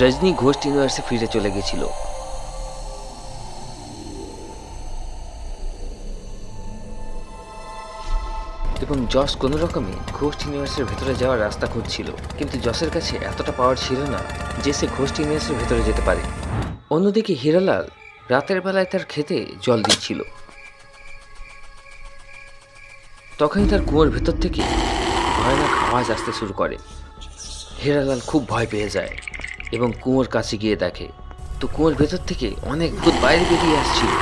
রজনী ঘোষ ইউনিভার্সে ফিরে চলে গেছিল। এবং যশ কোনো রকমে ঘোষ ইউনিভার্সের ভেতরে যাওয়ার রাস্তা খুঁজছিল। কিন্তু যশের কাছে এতটা পাওয়ার ছিল না যে সে ঘোষ ইউনিভার্সের ভেতরে যেতে পারে। অন্যদিকে হীরালাল রাতের বেলায় তার খেতে জল দিচ্ছিল। তখনই তার কুয়োর ভেতর থেকে ভয়ানক আওয়াজ আসতে শুরু করে। হেরালাল খুব ভয় পেয়ে যায়। এবং কুয়োর কাছে গিয়ে দেখে। তো কুয়োর ভেতর থেকে অনেক ভূত বাইরে বেরিয়ে আসছিল।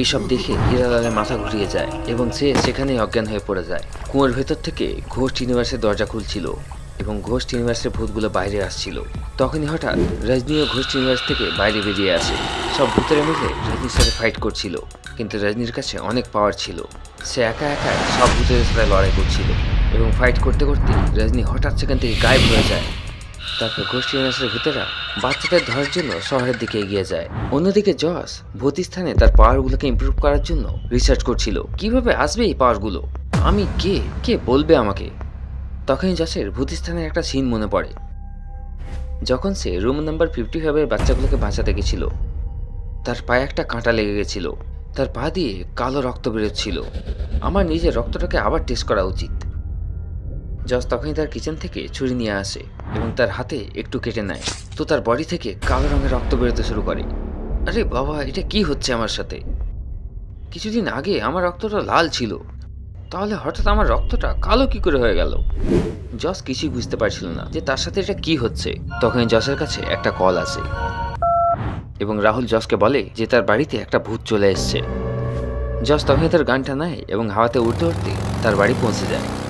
এইসব দেখে হিরালালের মাথা ঘুরিয়ে যায় এবং সে সেখানেই অজ্ঞান হয়ে পড়ে যায়। কুয়োর ভেতর থেকে ঘোষ ইউনিভার্সের দরজা খুলছিল এবং ঘোষ ইউনিভার্সের ভূতগুলো বাইরে আসছিল। তখনই হঠাৎ রজনী ও ঘোষ ইউনিভার্স থেকে বাইরে বেরিয়ে আসে। সব ভূতেরা মিলে রজনীর সাথে ফাইট করছিল, কিন্তু রজনীর কাছে অনেক পাওয়ার ছিল। সে একা একা সব ভূতের সাথে লড়াই করছিল এবং ফাইট করতে করতে রজনী হঠাৎ সেখান থেকে গায়েব হয়ে যায়। তারপর গোষ্ঠী ইউনিভার্সের ভূতেরা বাচ্চাদের ধরার জন্য শহরের দিকে এগিয়ে যায়। অন্যদিকে জস ভূতিস্থানে তার পাওয়ারগুলোকে ইমপ্রুভ করার জন্য রিসার্চ করছিল। কীভাবে আসবে এই পাওয়ারগুলো? আমি কে? কে বলবে আমাকে? তখনই জসের ভূতিস্থানের একটা সিন মনে পড়ে। যখন সে রুম নাম্বার ফিফটি ফাইভের বাচ্চাগুলোকে বাঁচাতে গেছিল, তার পায়ে একটা কাঁটা লেগে গেছিল। তার পা দিয়ে কালো রক্ত বেরোচ্ছিল। আমার নিজের রক্তটাকে আবার টেস্ট করা উচিত। জস তখনই তার কিচেন থেকে ছুরি নিয়ে আসে এবং তার হাতে একটু কেটে নেয়। তো তার বডি থেকে কালো রঙের রক্ত বেরোতে শুরু করে। আরে বাবা, এটা কি হচ্ছে আমার সাথে? কিছুদিন আগে আমার রক্তটা লাল ছিল। তাহলে হঠাৎ আমার রক্তটা কালো কি করে হয়ে গেল? জস কিছুই বুঝতে পারছিল না যে তার সাথে এটা কি হচ্ছে। তখনই জসের কাছে একটা কল আসে এবং রাহুল জসকে বলে যে তার বাড়িতে একটা ভূত চলে এসছে। জস তখনই তার গানটা নেয় এবং হাওয়াতে উঠতে উঠতে তার বাড়ি পৌঁছে যায়।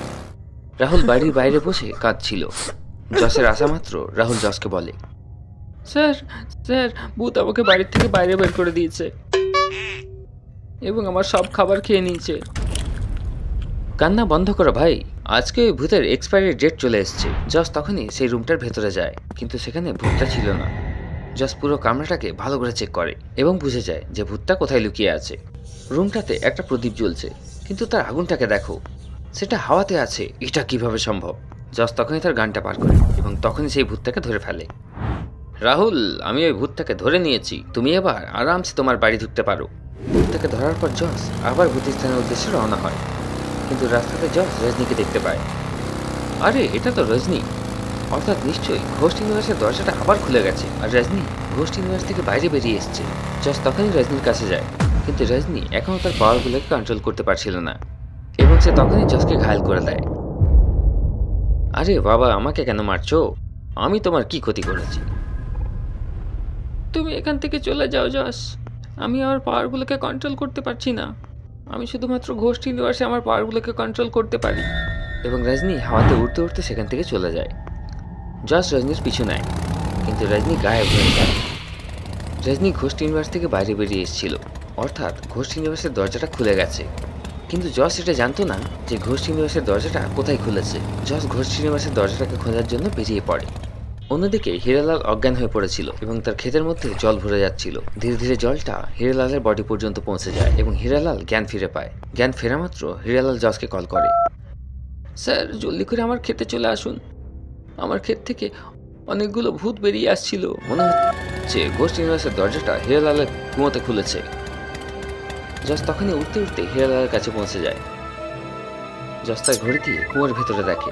রাহুল বাড়ির বাইরে বসে কাঁদছিল। জসের আসা মাত্র রাহুল জসকে বলে স্যার স্যার ভূত আমাকে বাড়ির থেকে বাইরে বের করে দিয়েছে এবং আমার সব খাবার খেয়ে নিয়েছে। কান্না বন্ধ করো ভাই। আজকে ওই ভূতের এক্সপায়ারি ডেট চলে এসেছে। জস তখনই সেই রুমটার ভেতরে যায় কিন্তু সেখানে ভূতটা ছিল না। জস পুরো কামরাটাকে ভালো করে চেক করে এবং বুঝে যায় যে ভূতটা কোথায় লুকিয়ে আছে। রুমটাতে একটা প্রদীপ জ্বলছে কিন্তু তার আগুনটাকে দেখো। সেটা হাওয়াতে আছে, এটা কীভাবে সম্ভব? জস তখনই তার গানটা পার করে এবং তখনই সেই ভূতটাকে ধরে ফেলে। রাহুল, আমি ওই ভূতটাকে ধরে নিয়েছি, তুমি এবার আরামসে তোমার বাড়ি ঢুকতে পারো। ভূতটাকে ধরার পর জস আবার ভূতিস্থানের উদ্দেশ্যে রওনা হয়। কিন্তু রাস্তাতে জস রজনীকে দেখতে পায়। আরে, এটা তো রজনী। অর্থাৎ নিশ্চয়ই ঘোষ ইউনিভার্সের দরজাটা আবার খুলে গেছে আর রজনী ঘোষ ইউনিভার্স থেকে বাইরে বেরিয়ে এসছে। জস তখনই রজনীর কাছে যায়। কিন্তু রজনী এখনও তার পাওয়ারগুলোকে কন্ট্রোল করতে পারছিল না। এবং সে তখনই জসকে ঘায়াল করে দেয়। আরে বাবা আমাকে কেন মারছো? আমি তোমার কি ক্ষতি করেছি? তুমি এখান থেকে চলে যাও জস। আমি আমার পাওয়ারগুলোকে কন্ট্রোল করতে পারছি না। আমি শুধুমাত্র ঘোষ ইউনিভার্সে আমার পাওয়ারগুলোকে কন্ট্রোল করতে পারি। এবং রজনী হাওয়াতে উঠতে উঠতে সেখান থেকে চলে যায়। জস রজনীর পিছু নেয় কিন্তু রজনী গায়েব হয়ে যায়। রজনী ঘোষ ইউনিভার্স থেকে বাইরে বেরিয়ে এসেছিল। অর্থাৎ ঘোষ ইউনিভার্সের দরজাটা খুলে গেছে। কিন্তু জস এটা জানতো না যে ঘোষ ইউনিভার্সের দরজাটা কোথায় খুলেছে। জস ঘোষ ইউনিভার্সের দরজাটাকে খোঁজার জন্য বেরিয়ে পড়ে। অন্যদিকে হিরালাল অজ্ঞান হয়ে পড়েছিল এবং তার ক্ষেতের মধ্যে জল ভরে যাচ্ছিল। ধীরে ধীরে জলটা হিরালালের বডি পর্যন্ত পৌঁছে যায় এবং হিরালাল জ্ঞান ফিরে পায়। জ্ঞান ফেরা মাত্র হিরালাল জসকে কল করে। স্যার, জলদি করে আমার ক্ষেতে চলে আসুন। আমার ক্ষেত থেকে অনেকগুলো ভূত বেরিয়ে আসছিল। মনে হচ্ছে ঘোষ ইউনিভার্সের দরজাটা হিরালালের কুয়োতে খুলেছে। জস তখনই উঠতে উঠতে হিরালালের কাছে পৌঁছে যায়। জস তার ঘড়ি দিয়ে কুয়োর ভেতরে দেখে।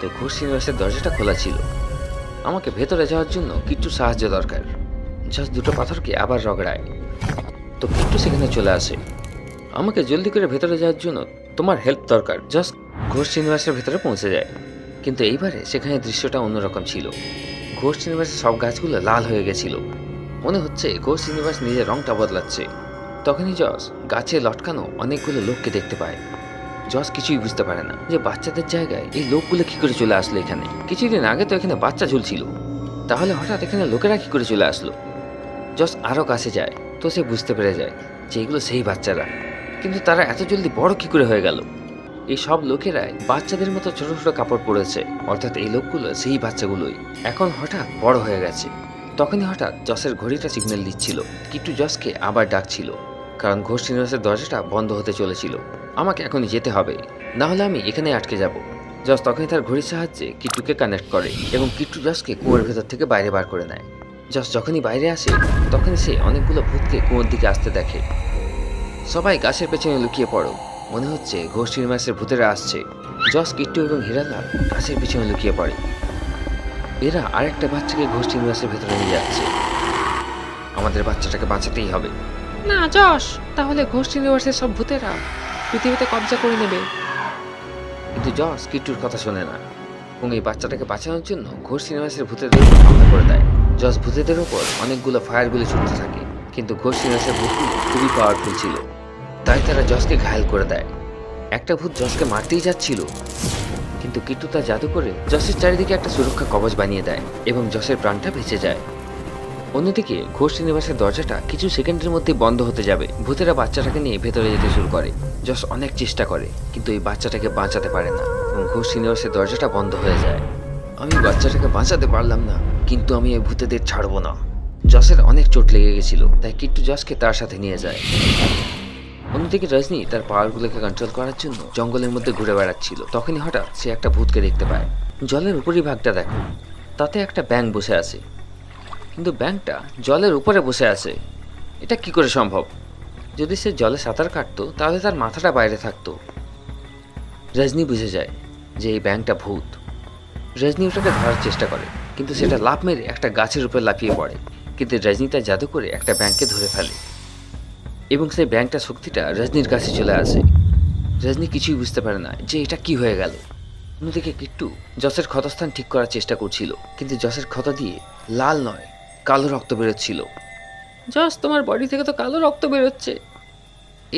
তো ঘোষ ইউনিভার্সের দরজাটা খোলা ছিল। আমাকে ভেতরে যাওয়ার জন্য কিট্টুর সাহায্য দরকার। জস দুটো পাথরকে আবার রগড়ায়। তো কিট্টু সেখানে চলে আসে। আমাকে জলদি করে ভেতরে যাওয়ার জন্য তোমার হেল্প দরকার। জাস্ট ঘোষ শ্রীনিবাসের ভেতরে পৌঁছে যায়। কিন্তু এইবারে সেখানে দৃশ্যটা অন্যরকম ছিল। ঘোষ ইউনিভার্সের সব গাছগুলো লাল হয়ে গেছিল। মনে হচ্ছে ঘোষ ইউনিভার্স নিজের রংটা বদলাচ্ছে। তখনই জস গাছে লটকানো অনেকগুলো লোককে দেখতে পায়। জস কিছুই বুঝতে পারে না যে বাচ্চাদের জায়গায় এই লোকগুলো কি করে চলে আসলো এখানে। কিছুদিন আগে তো এখানে বাচ্চা ঝুলছিল। তাহলে হঠাৎ এখানে লোকেরা কি করে চলে আসলো? জস আরও কাছে যায়, তো সে বুঝতে পেরে যায় যে এগুলো সেই বাচ্চারা। কিন্তু তারা এত জলদি বড় কি করে হয়ে গেল? এই সব লোকেরাই বাচ্চাদের মতো ছোট ছোট কাপড় পরেছে, অর্থাৎ এই লোকগুলো সেই বাচ্চাগুলোই। এখন হঠাৎ বড় হয়ে গেছে। তখনই হঠাৎ জসের ঘড়িটা সিগন্যাল দিচ্ছিল। কিট্টু জসকে আবার ডাকছিল। কারণ ঘোষ ইউনিভার্সের দরজাটা বন্ধ হতে চলেছিল। আমাকে এখনই যেতে হবে। না হলে আমি এখানে আটকে যাব। জস তখনই তার ঘড়ির সাহায্যে কিট্টুকে কানেক্ট করে এবং কিট্টু জসকে কুয়োর ভেতর থেকে বাইরে বার করে নেয়। জস যখনই বাইরে আসে, তখনই সে অনেকগুলো ভূতকে কুয়োর দিকে আসতে দেখে। সবাই গাছের পেছনে লুকিয়ে পড়ো। মনে হচ্ছে ঘোষ মাসের ভূতেরা আসছে। জস কিট্টু এবং হিরালাল গাছের পিছনে লুকিয়ে পড়ে। এরা আরেকটা বাচ্চাকে ঘোষ মাসের ভেতরে নিয়ে যাচ্ছে। আমাদের বাচ্চাটাকে বাঁচাতেই হবে। না যশ তাহলে ঘোষ ইউনিভার্সের সব ভূতেরা পৃথিবীতে কবজা করে নেবে। কিন্তু জস কিট্টুর কথা শোনে না। এবং এই বাচ্চাটাকে বাঁচানোর জন্য ঘোষ সিনেমাসের ভূতেদের হামলা করে দেয়। জস ভূতেদের ওপর অনেকগুলো ফায়ারগুলি ছুটতে থাকে, কিন্তু ঘোষ সিনেমাসের ভূতগুলো খুবই পাওয়ারফুল ছিল। তাই তারা জসকে ঘায়াল করে দেয়। একটা ভূত জসকে মারতেই যাচ্ছিল, কিন্তু কিট্টু তার জাদু করে জসের চারিদিকে একটা সুরক্ষা কবচ বানিয়ে দেয় এবং জসের প্রাণটা বেঁচে যায়। অন্যদিকে ঘোষ সিনেমাসের দরজাটা কিছু সেকেন্ডের মধ্যে বন্ধ হতে যাবে। ভূতেরা বাচ্চাটাকে নিয়ে ভেতরে যেতে শুরু করে। যশ অনেক চেষ্টা করে, কিন্তু এই বাচ্চাটাকে বাঁচাতে পারে না এবং ঘোষ সিনেমাসের দরজাটা বন্ধ হয়ে যায়। আমি বাচ্চাটাকে বাঁচাতে পারলাম না, কিন্তু আমি এই ভূতেদের ছাড়বো না। যশের অনেক চোট লেগে গেছিল, তাই কিট্টু যশকে তার সাথে নিয়ে যায়। অন্যদিকে রজনী তার পাওয়ারগুলোকে কন্ট্রোল করার জন্য জঙ্গলের মধ্যে ঘুরে বেড়াচ্ছিল। তখনই হঠাৎ সে একটা ভূতকে দেখতে পায়। জলের উপরই ভাগটা দেখো। তাতে একটা ব্যাং বসে আছে। কিন্তু ব্যাংকটা জলের উপরে বসে আছে। এটা কি করে সম্ভব? যদি সে জলে সাঁতার কাটতো, তাহলে তার মাথাটা বাইরে থাকতো। রজনী বুঝে যায় যে এই ব্যাংকটা ভূত। রজনী ওটাকে ধরার চেষ্টা করে, কিন্তু সেটা লাফ মেরে একটা গাছের উপর লাফিয়ে পড়ে। কিন্তু রজনী তার জাদু করে একটা ব্যাংককে ধরে ফেলে। এবং সেই ব্যাংকটা শক্তিটা রজনীর কাছে চলে আসে। রজনী কিছুই বুঝতে পারে না যে এটা কি হয়ে গেল। অন্যদিকে কিট্টু যশের ক্ষতস্থান ঠিক করার চেষ্টা করছিল, কিন্তু যশের ক্ষত দিয়ে লাল নয়। কালো রক্ত বেরোচ্ছিল। যশ তোমার বডি থেকে তো কালো রক্ত বেরোচ্ছে।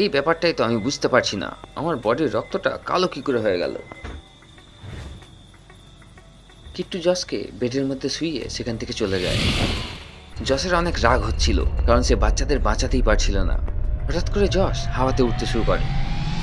এই ব্যাপারটাই তো আমি বুঝতে পারছি না। আমার বডির রক্তটা কালো কি করে হয়ে গেল? কিট্টু জসকে বেডের মধ্যে শুইয়ে সেখান থেকে চলে যায়। জসের অনেক রাগ হচ্ছিল কারণ সে বাচ্চাদের বাঁচাতেই পারছিল না। হঠাৎ করে জস হাওয়াতে উঠতে শুরু করে।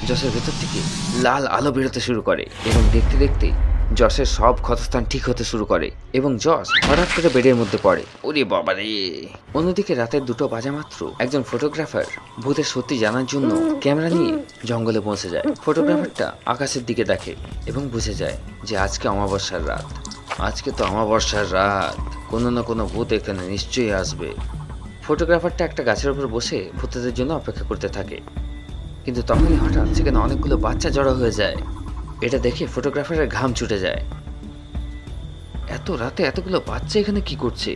জসের ভেতর থেকে লাল আলো বেরোতে শুরু করে এবং দেখতে দেখতে জসের সব ক্ষতস্থান ঠিক হতে শুরু করে এবং জস হঠাৎ করে বেডের মধ্যে পড়ে। ওরে বাবা রে। অন্যদিকে রাতের দুটো বাজা মাত্র একজন ফটোগ্রাফার ভূতের সত্যি জানার জন্য ক্যামেরা নিয়ে জঙ্গলে পৌঁছে যায়। ফটোগ্রাফারটা আকাশের দিকে দেখে এবং বুঝে যায় যে আজকে অমাবস্যার রাত। আজকে তো অমাবস্যার রাত। কোনো না কোনো ভূত এখানে নিশ্চয়ই আসবে। ফটোগ্রাফারটা একটা গাছের উপর বসে ভূতেদের জন্য অপেক্ষা করতে থাকে। কিন্তু তখনই হঠাৎ সেখানে অনেকগুলো বাচ্চা জড়ো হয়ে যায়। এটা দেখে ফটোগ্রাফারের ঘাম ছুটে যায়। এত রাতে এতগুলো বাচ্চা এখানে কি করছে?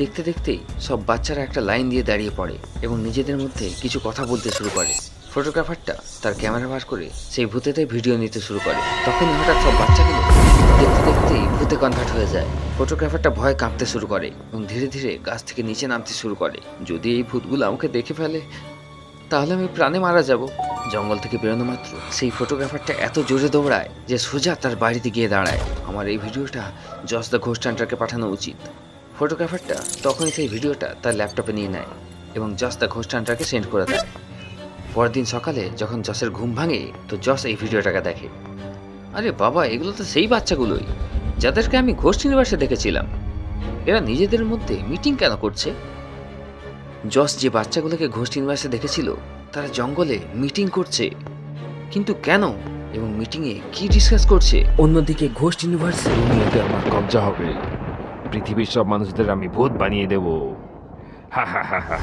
দেখতে দেখতেই সব বাচ্চারা একটা লাইন দিয়ে দাঁড়িয়ে পড়ে এবং নিজেদের মধ্যে কিছু কথা বলতে শুরু করে। ফটোগ্রাফারটা তার ক্যামেরা বার করে সেই ভূতেদের ভিডিও নিতে শুরু করে। তখনই হঠাৎ সব বাচ্চাগুলো দেখতে দেখতেই ভূতে কনভার্ট হয়ে যায়। ফটোগ্রাফারটা ভয় কাঁপতে শুরু করে এবং ধীরে ধীরে গাছ থেকে নিচে নামতে শুরু করে। যদি এই ভূতগুলো আমাকে দেখে ফেলে তাহলে আমি প্রাণে মারা যাব। জঙ্গল থেকে বেরোনো মাত্র। সেই ফটোগ্রাফারটা এত জোরে দৌড়ায় যে সোজা তার বাড়িতে গিয়ে দাঁড়ায়। আমার এই ভিডিওটা জস দ্য ঘোষ টান্টারকে পাঠানো উচিত। ফটোগ্রাফারটা তখনই সেই ভিডিওটা তার ল্যাপটপে নিয়ে নেয় এবং জস দ্য ঘোষ টান্টারকে সেন্ড করে দেয়। পরদিন সকালে যখন জসের ঘুম ভাঙে, তো জস এই ভিডিওটাকে দেখে। আরে বাবা, এগুলো তো সেই বাচ্চাগুলোই, যাদেরকে আমি ঘোষ ইউনিভার্সে দেখেছিলাম। এরা নিজেদের মধ্যে মিটিং কেন করছে? জস যে বাচ্চাগুলোকে ঘোষ ইউনিভার্সে দেখেছিল তারা জঙ্গলে মিটিং করছে। কিন্তু কেন এবং মিটিংয়ে কি ডিসকাস করছে? অন্যদিকে ঘোষ ইউনিভার্সে দুনিয়াতে আমার কবজা হবে। পৃথিবীর সব মানুষদের আমি ভূত বানিয়ে দেব। হা হা হা হা।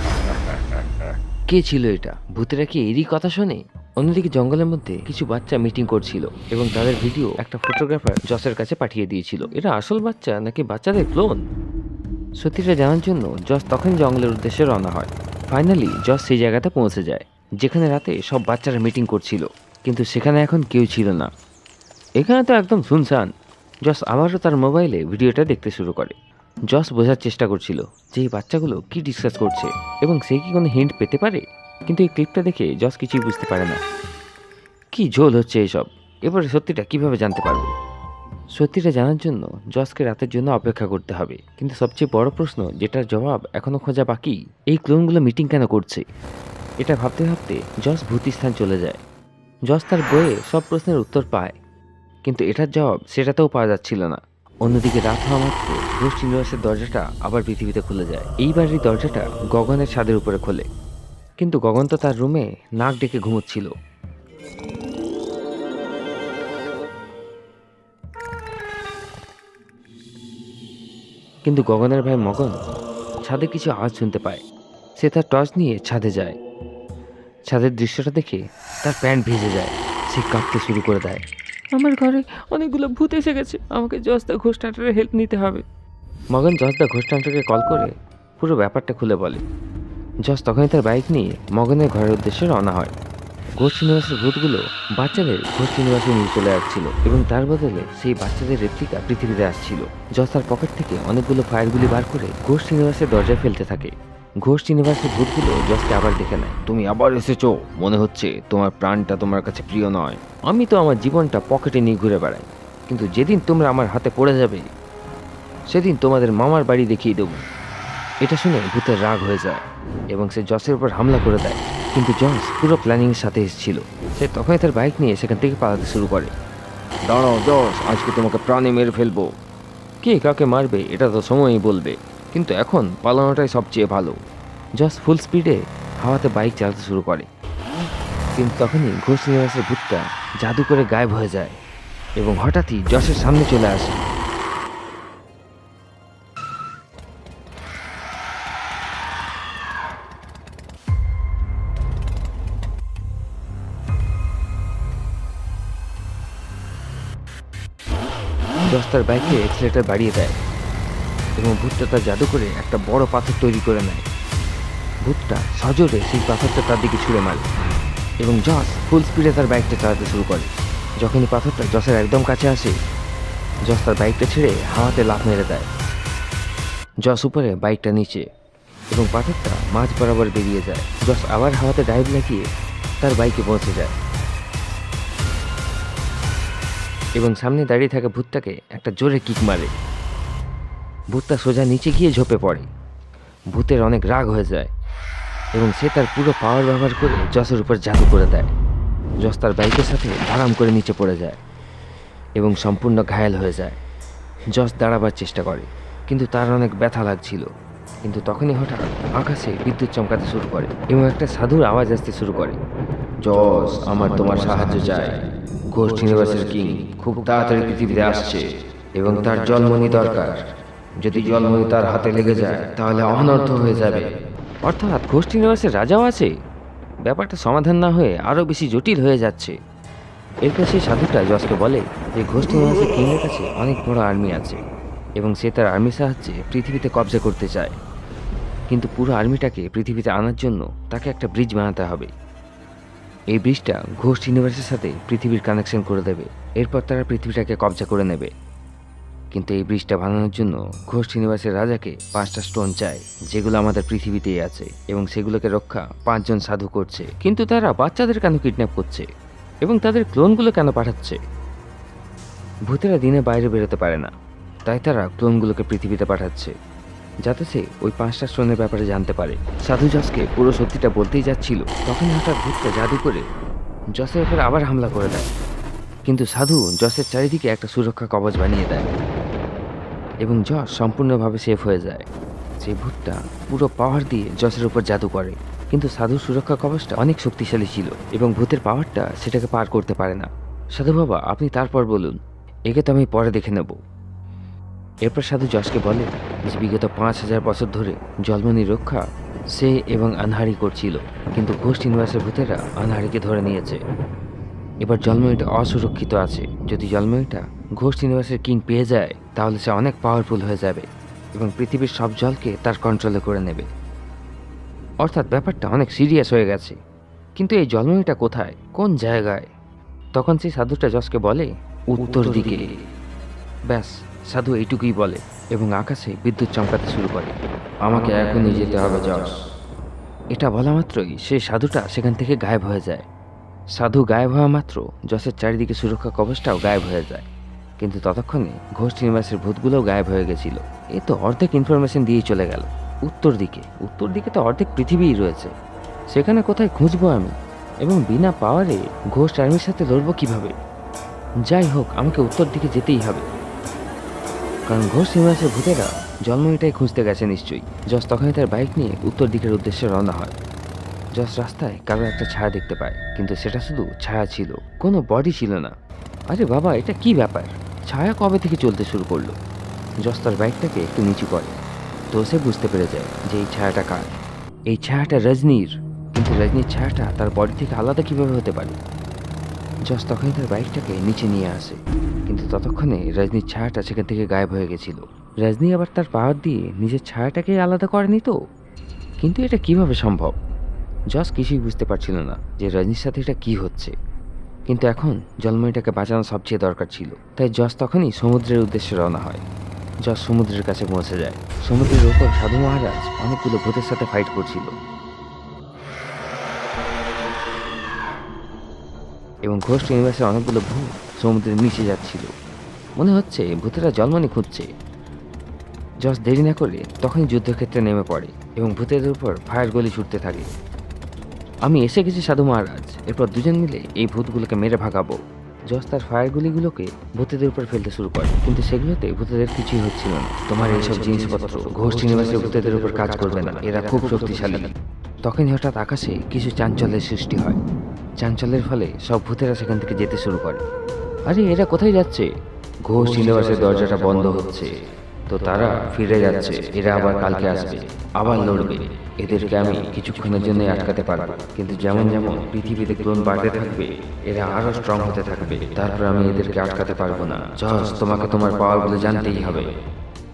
কে ছিল এটা? ভূতেরা কি এরই কথা শোনে? অন্যদিকে জঙ্গলের মধ্যে কিছু বাচ্চা মিটিং করছিল এবং তাদের ভিডিও একটা ফটোগ্রাফার জসের কাছে পাঠিয়ে দিয়েছিল। এরা আসল বাচ্চা নাকি বাচ্চাদের ক্লোন? সত্যিটা জানার জন্য জস তখন জঙ্গলের উদ্দেশ্যে রওনা হয়। ফাইনালি জস সেই জায়গাতে পৌঁছে যায়, যেখানে রাতে সব বাচ্চারা মিটিং করছিল, কিন্তু সেখানে এখন কেউ ছিল না। এখানে তো একদম শুনশান। জস আবারও তার মোবাইলে ভিডিওটা দেখতে শুরু করে। জস বোঝার চেষ্টা করছিল যে এই বাচ্চাগুলো কি ডিসকাস করছে এবং সে কি কোনো হিন্ট পেতে পারে? কিন্তু এই ক্লিপটা দেখে জস কিছুই বুঝতে পারে না। কি ঝোল হচ্ছে এসব? এবারে সত্যিটা কীভাবে জানতে পারব? সত্যিটা জানার জন্য জসকে রাতের জন্য অপেক্ষা করতে হবে। কিন্তু সবচেয়ে বড় প্রশ্ন, যেটার জবাব এখনও খোঁজা বাকি, এই ক্লোনগুলো মিটিং কেন করছে? এটা ভাবতে ভাবতে জস ভূতিস্থান চলে যায়। জস তার বইয়ে সব প্রশ্নের উত্তর পায়। কিন্তু এটার জবাব সেটাতেও পাওয়া যাচ্ছিল না। অন্যদিকে রাত হওয়া মাত্র ঘোষ ইউনিভার্সের দরজাটা আবার পৃথিবীতে খুলে যায়। এইবার এই দরজাটা গগনের ছাদের উপরে খোলে। কিন্তু গগন তো তার রুমে নাক ডেকে ঘুমোচ্ছিল। কিন্তু গগনের ভাই মগন ছাদে কিছু আওয়াজ শুনতে পায়। সে তার টর্চ নিয়ে ছাদে যায়। ছাদের দৃশ্যটা দেখে তার প্যান্ট ভিজে যায়। সে কাঁপতে শুরু করে দেয়। আমার ঘরে অনেকগুলো ভূত এসে গেছে। আমাকে জস্তা ঘোষ টাটারের হেল্প নিতে হবে। মগন জসদা ঘোষটানটাকে কল করে পুরো ব্যাপারটা খুলে বলে। জস তখনই তার বাইক নিয়ে মগনের ঘরের উদ্দেশ্যে রওনা হয়। ঘোষ ইউনিভার্সের ভূতগুলো বাচ্চাদের ঘোষ ইউনিভার্সে নিয়ে চলে আসছিল এবং তার বদলে সেই বাচ্চাদের রেপ্লিকা পৃথিবীতে আসছিল। জস তার পকেট থেকে অনেকগুলো ফায়ারগুলি বার করে ঘোষ ইউনিভার্সের দরজায় ফেলতে থাকে। ঘোষ ইউনিভার্সের ভূতগুলো জসকে আবার দেখে নেয়। তুমি আবার এসেছ? মনে হচ্ছে তোমার প্রাণটা তোমার কাছে প্রিয় নয়। আমি তো আমার জীবনটা পকেটে নিয়ে ঘুরে বেড়াই। কিন্তু যেদিন তোমরা আমার হাতে পড়ে যাবে সেদিন তোমাদের মামার বাড়ি দেখিয়ে দেবো। এটা শুনে ভূতের রাগ হয়ে যায়। এবং সে জসের উপর হামলা করে দেয়। কিন্তু জস পুরো প্ল্যানিংয়ের সাথে এসেছিল। সে তখনই তার বাইক নিয়ে সেখান থেকে পালাতে শুরু করে। দাঁড়াও জস, আজকে তোমাকে প্রাণে মেরে ফেলব। কে কাকে মারবে, এটা তো সময়ই বলবে। কিন্তু এখন পালানোটাই সবচেয়ে ভালো। জস ফুল স্পিডে হাওয়াতে বাইক চালাতে শুরু করে। কিন্তু তখনই ঘোষ নিবাসের ভূতটা, জাদু করে গায়েব হয়ে যায়। এবং হঠাৎই জসের সামনে চলে আসে। দশটার বাইকে এক্সিলেটার বাড়িয়ে দেয় এবং ভূতটা তার জাদু করে একটা বড় পাথর তৈরি করে নেয়। ভূতটা সজোরে সেই পাথরটা তার দিকে ছুঁড়ে মারে এবং জস ফুল স্পিডে তার বাইকটা চালাতে শুরু করে। যখনই পাথরটা জসের একদম কাছে আসে, জস তার বাইকটা ছেড়ে হাওয়াতে লাফ মেরে দেয়। জস উপরে, বাইকটা নিচে এবং পাথরটা মাঝ বরাবর বেরিয়ে যায়। জস আবার হাওয়াতে ডাইভ লাগিয়ে তার বাইকে পৌঁছে যায়। এবং সামনে দাঁড়িয়ে থাকা ভূতটাকে একটা জোরে কিক মারে। ভূতটা সোজা নিচে গিয়ে ঝোপে পড়ে। ভূতের অনেক রাগ হয়ে যায় এবং সে তার পুরো পাওয়ার ব্যবহার করে জসের উপর জাদু করে দেয়। জস তার বাইকের সাথে ধারাম করে নিচে পড়ে যায় এবং সম্পূর্ণ ঘায়েল হয়ে যায়। জস দাঁড়াবার চেষ্টা করে, কিন্তু তার অনেক ব্যথা লাগছিল। কিন্তু তখনই হঠাৎ আকাশে বিদ্যুৎ চমকাতে শুরু করে এবং একটা সাধুর আওয়াজ আসতে শুরু করে। জস আমার তোমার সাহায্য চাই। ঘোষ ইউনিভার্সের কিং খুব তাড়াতাড়ি পৃথিবীতে আসছে এবং তার জলমণি দরকার। যদি জলমণি তার হাতে লেগে যায়, তাহলে অনর্থ হয়ে যাবে। অর্থাৎ ঘোষ ইউনিভার্সের রাজাও আছে। ব্যাপারটা সমাধান না হয়ে আরও বেশি জটিল হয়ে যাচ্ছে। এরপর সেই সাধুটা জসকে বলে যে, ঘোষ ইউনিভার্সের কিংয়ের কাছে অনেক বড় আর্মি আছে এবং সে তার আর্মির সাহায্যে পৃথিবীতে কবজা করতে চায়। কিন্তু পুরো আর্মিটাকে পৃথিবীতে আনার জন্য তাকে একটা ব্রিজ বানাতে হবে। এই ব্রিজটা ঘোষ ইউনিভার্সের সাথে পৃথিবীর কানেকশন করে দেবে। এরপর তারা পৃথিবীটাকে কবজা করে নেবে। কিন্তু এই ব্রিজটা বানানোর জন্য ঘোষ ইউনিভার্সের রাজাকে পাঁচটা স্টোন চায়, যেগুলো আমাদের পৃথিবীতেই আছে এবং সেগুলোকে রক্ষা পাঁচজন সাধু করছে। কিন্তু তারা বাচ্চাদের কেন কিডন্যাপ করছে? এবং তাদের ক্লোনগুলো কেন পাঠাচ্ছে? ভূতেরা দিনে বাইরে বেরোতে পারে না। তাই তারা ক্লোনগুলোকে পৃথিবীতে পাঠাচ্ছে। যাতে সে ওই পাঁচটা স্টোনের ব্যাপারে জানতে পারে। সাধু জসকে পুরো সত্যিটা বলতেই যাচ্ছিল। তখন হঠাৎ ভূতটা জাদু করে জসের উপর আবার হামলা করে দেয়। কিন্তু সাধু জসের চারিদিকে একটা সুরক্ষা কবচ বানিয়ে দেয় এবং জস সম্পূর্ণভাবে সেফ হয়ে যায়। সেই ভূতটা পুরো পাওয়ার দিয়ে জসের উপর জাদু করে। কিন্তু সাধুর সুরক্ষা কবচটা অনেক শক্তিশালী ছিল এবং ভূতের পাওয়ারটা সেটাকে পার করতে পারে না। সাধু বাবা, আপনি তারপর বলুন। একে তো আমি পরে দেখে নেব। এরপর সাধু যশকে বলে, যে বিগত পাঁচ হাজার বছর ধরে জলমনি রক্ষা সে এবং আনহারি করছিল, কিন্তু ঘোষ ইউনিভার্সের ভূতেরা আনহারিকে ধরে নিয়েছে। এবার জলময়ীটা অসুরক্ষিত আছে। যদি জলময়ীটা ঘোষ ইউনিভার্সের কিং পেয়ে যায়, তাহলে সে অনেক পাওয়ারফুল হয়ে যাবে এবং পৃথিবীর সব জলকে তার কন্ট্রোলে করে নেবে। অর্থাৎ ব্যাপারটা অনেক সিরিয়াস হয়ে গেছে। কিন্তু এই জলময়ীটা কোথায়? কোন জায়গায়? তখন সেই সাধুটা যশকে বলে, উত্তর দিকে। ব্যাস। সাধু এইটুকুই বলে এবং আকাশে বিদ্যুৎ চমকাতে শুরু করে। আমাকে এখনই যেতে হবে যশ এটা বলা মাত্রই সেই সাধুটা সেখান থেকে গায়েব হয়ে যায়। সাধু গায়েব হওয়া মাত্র যশের চারিদিকে সুরক্ষা কবচটাও গায়েব হয়ে যায়। কিন্তু ততক্ষণে ঘোষ নিবাসের ভূতগুলোও গায়েব হয়ে গেছিল। এ তো অর্ধেক ইনফরমেশন দিয়েই চলে গেল। উত্তর দিকে উত্তর দিকে তো অর্ধেক পৃথিবীই রয়েছে। সেখানে কোথায় খুঁজবো আমি? এবং বিনা পাওয়ারে ঘোষ আর্মির সাথে লড়বো কীভাবে? যাই হোক আমাকে উত্তর দিকে যেতেই হবে। কারণ ঘোষ নিবাসের ভূতেরা জন্মইটাই খুঁজতে গেছে নিশ্চয়ই। যশ তখনই তার বাইক নিয়ে উত্তর দিকের উদ্দেশ্যে রওনা হয়। যশ রাস্তায় কারও একটা ছায়া দেখতে পায়, কিন্তু সেটা শুধু ছায়া ছিল, কোনো বডি ছিল না। আরে বাবা, এটা কি ব্যাপার? ছায়া কবে থেকে চলতে শুরু করল? জস তার বাইকটাকে একটু নিচু করে, তো সে বুঝতে পেরে যায় যে এই ছায়াটা কার। এই ছায়াটা রজনীর, কিন্তু রজনীর ছায়াটা তার বডি থেকে আলাদা কীভাবে হতে পারে? জস তখনই তার বাইকটাকে নিচে নিয়ে আসে। কিন্তু ততক্ষণে রজনীর ছায়াটা সেখান থেকে গায়েব হয়ে গেছিল। রজনী আবার তার পাওয়ার দিয়ে নিজের ছায়াটাকে আলাদা করেনি তো? কিন্তু এটা কীভাবে সম্ভব? জস কিছুই বুঝতে পারছিল না যে রজনীর সাথে এটা কি হচ্ছে। কিন্তু এখন জলময়ীটাকে বাঁচানো সবচেয়ে দরকার ছিল। তাই জস তখনই সমুদ্রের উদ্দেশ্যে রওনা হয়। জস সমুদ্রের কাছে পৌঁছে যায়। সমুদ্রের ওপর সাধু মহারাজ অনেকগুলো ভূতের সাথে ফাইট করছিল। এবং ঘোষ ইউনিভার্সের অনেকগুলো ভূত সমুদ্রে মিশে যাচ্ছিল। মনে হচ্ছে ভূতেরা জলমনি খুঁজছে। জস দেরি না করে তখনই যুদ্ধক্ষেত্রে নেমে পড়ে এবং ভূতেদের উপর ফায়ার গলি ছুটতে থাকে। আমি এসে গেছি সাধু মহারাজ। এরপর দুজন মিলে এই ভূতগুলোকে মেরে ভাগাবো। জস তার ফায়ার গুলিগুলোকে ভূতেদের উপর ফেলতে শুরু করে, কিন্তু সেগুলোতে ভূতেদের কিছুই হচ্ছিল না। তোমার এইসব জিনিসপত্র ঘোষ ইউনিভার্সের ভূতেদের উপর কাজ করবে না। এরা খুব শক্তিশালী। তখনই হঠাৎ আকাশে কিছু চাঞ্চল্যের সৃষ্টি হয়। চাঞ্চল্যের ফলে সব ভূতেরা সেখান থেকে যেতে শুরু করে। আরে এরা কোথায় যাচ্ছে? ঘোষ সিলেবাসের দরজাটা বন্ধ হচ্ছে। তো তারা ফিরে যাচ্ছে। এরা আবার কালকে আসবে। আবার লড়বে। এদেরকে আমি কিছুক্ষণের জন্য আটকাতে পারব। কিন্তু যেমন যেমন পৃথিবীতে ক্লোন বাড়তে থাকবে এরা আরও স্ট্রং হতে থাকবে। তারপর আমি এদেরকে আটকাতে পারব না। জস তোমাকে তোমার পাওয়ারগুলো জানতেই হবে।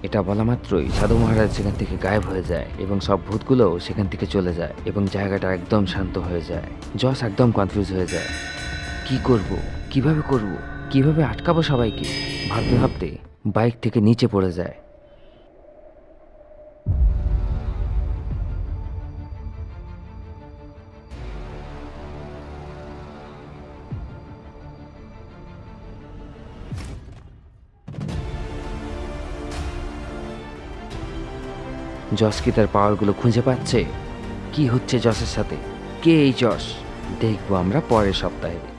এটা বলা মাত্রই সাধু মহারাজ সেখান থেকে গায়েব হয়ে যায় এবং সব ভূতগুলোও সেখান থেকে চলে যায় এবং জায়গাটা একদম শান্ত হয়ে যায়। জস একদম কনফিউজ হয়ে যায়। কি করব? কীভাবে করব? কীভাবে আটকাবো সবাইকে? ভাবতে ভাবতে বাইক থেকে নিচে পড়ে যায়। জস কি তার পাওয়ারগুলো খুঁজে পাচ্ছে? কি হচ্ছে জসের সাথে? কে এই জস? দেখব আমরা পরের সপ্তাহে।